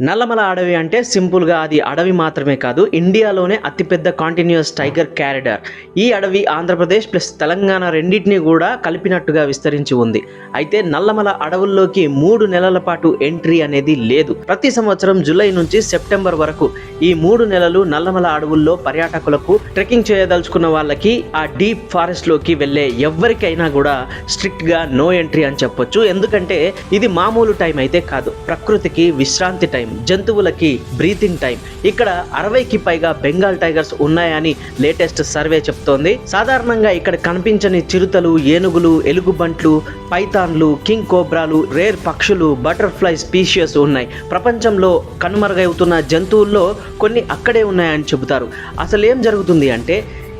నల్లమల అడవి అంటే సింపుల్గా అది అడవి మాత్రమే కాదు ఇండియాలోనే అతిపెద్ద కాంటిన్యూస్ టైగర్ క్యారిడర్. ఈ అడవి ఆంధ్రప్రదేశ్ ప్లస్ తెలంగాణ రెండింటినీ కూడా కలిపినట్టుగా విస్తరించి ఉంది. అయితే నల్లమల అడవుల్లోకి మూడు నెలల పాటు ఎంట్రీ అనేది లేదు. ప్రతి సంవత్సరం జూలై నుంచి సెప్టెంబర్ వరకు ఈ మూడు నెలలు నల్లమల అడవుల్లో పర్యాటకులకు ట్రెక్కింగ్ చేయదలుచుకున్న వాళ్ళకి ఆ డీప్ ఫారెస్ట్లోకి వెళ్ళే ఎవరికైనా కూడా స్ట్రిక్ట్గా నో ఎంట్రీ అని చెప్పొచ్చు. ఎందుకంటే ఇది మామూలు టైం అయితే కాదు. ప్రకృతికి విశ్రాంతి టైం. జంతువులకి బ్రీతింగ్ టైం. ఇక్కడ అరవైకి పైగా బెంగాల్ టైగర్స్ ఉన్నాయని లేటెస్ట్ సర్వే చెప్తోంది. సాధారణంగా ఇక్కడ కనిపించని చిరుతలు ఏనుగులు ఎలుగుబంట్లు పైథాన్లు కింగ్ కోబ్రాలు రేర్ పక్షులు బటర్ఫ్లై స్పీషియస్ ఉన్నాయి. ప్రపంచంలో కనుమరుగవుతున్న జంతువుల్లో కొన్ని అక్కడే ఉన్నాయని చెబుతారు. అసలు ఏం జరుగుతుంది అంటే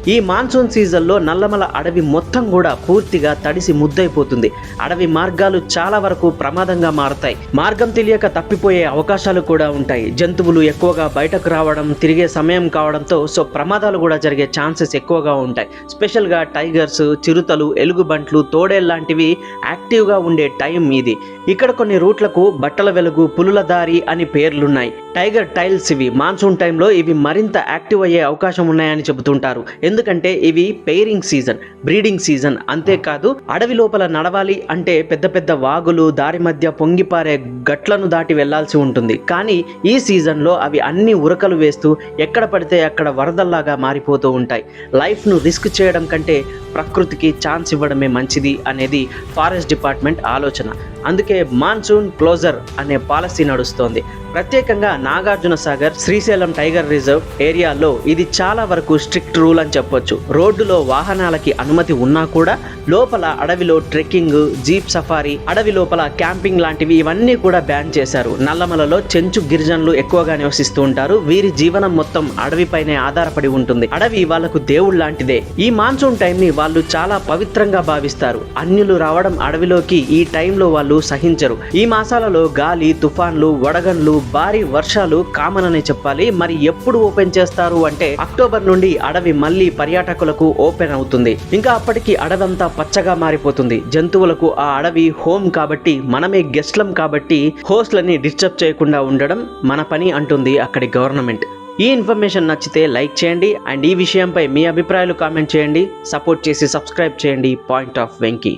ఈ మాన్సూన్ సీజన్లో నల్లమల అడవి మొత్తం కూడా పూర్తిగా తడిసి ముద్దైపోతుంది. అడవి మార్గాలు చాలా వరకు ప్రమాదంగా మారతాయి. మార్గం తెలియక తప్పిపోయే అవకాశాలు కూడా ఉంటాయి. జంతువులు ఎక్కువగా బయటకు రావడం తిరిగే సమయం కావడంతో సో ప్రమాదాలు కూడా జరిగే ఛాన్సెస్ ఎక్కువగా ఉంటాయి. స్పెషల్గా టైగర్స్ చిరుతలు ఎలుగుబంట్లు తోడేల్ లాంటివి యాక్టివ్గా ఉండే టైం ఇది. ఇక్కడ కొన్ని రూట్లకు బట్టల వెలుగు పులుల దారి అని పేర్లున్నాయి. టైగర్ టైల్స్ ఇవి. మాన్సూన్ టైంలో ఇవి మరింత యాక్టివ్ అయ్యే అవకాశం ఉన్నాయని చెబుతుంటారు. ఎందుకంటే ఇవి పెయిరింగ్ సీజన్ బ్రీడింగ్ సీజన్ అంతేకాదు అడవి లోపల నడవాలి అంటే పెద్ద పెద్ద వాగులు దారి మధ్య పొంగిపారే గట్లను దాటి వెళ్ళాల్సి ఉంటుంది. కానీ ఈ సీజన్లో అవి అన్ని ఉరకలు వేస్తూ ఎక్కడ పడితే అక్కడ వరదల్లాగా మారిపోతూ ఉంటాయి. లైఫ్ను రిస్క్ చేయడం కంటే ప్రకృతికి ఛాన్స్ ఇవ్వడమే మంచిది అనేది ఫారెస్ట్ డిపార్ట్మెంట్ ఆలోచన. అందుకే మాన్సూన్ క్లోజర్ అనే పాలసీ నడుస్తోంది. ప్రత్యేకంగా నాగార్జున సాగర్ శ్రీశైలం టైగర్ రిజర్వ్ ఏరియాలో ఇది చాలా వరకు స్ట్రిక్ట్ రూల్ అని చెప్పొచ్చు. రోడ్డులో వాహనాలకి అనుమతి ఉన్నా కూడా లోపల అడవిలో ట్రెక్కింగ్ జీప్ సఫారీ అడవి లోపల క్యాంపింగ్ లాంటివి ఇవన్నీ కూడా బ్యాన్ చేశారు. నల్లమలలో చెంచు గిరిజనులు ఎక్కువగా నివసిస్తూ ఉంటారు. వీరి జీవనం మొత్తం అడవిపైనే ఆధారపడి ఉంటుంది. అడవి వాళ్ళకు దేవుడు లాంటిదే. ఈ మాన్సూన్ టైం ని వాళ్ళు చాలా పవిత్రంగా భావిస్తారు. అన్యులు రావడం అడవిలోకి ఈ టైంలో వాళ్ళు సహించరు. ఈ మాసాలలో గాలి తుఫాన్లు వడగన్లు భారీ వర్షాలు కామన్ అనే చెప్పాలి. మరి ఎప్పుడు ఓపెన్ చేస్తారు అంటే అక్టోబర్ నుండి అడవి మళ్ళీ పర్యాటకులకు ఓపెన్ అవుతుంది. ఇంకా అప్పటికి అడవంతా పచ్చగా మారిపోతుంది. జంతువులకు ఆ అడవి హోమ్ కాబట్టి మనమే గెస్ట్లం కాబట్టి హోస్ట్లని డిస్టర్బ్ చేయకుండా ఉండడం మన పని అంటుంది అక్కడి గవర్నమెంట్. ఈ ఇన్ఫర్మేషన్ నచ్చితే లైక్ చేయండి అండ్ ఈ విషయంపై మీ అభిప్రాయాలు కామెంట్ చేయండి. సపోర్ట్ చేసి సబ్స్క్రైబ్ చేయండి. Point of Venky.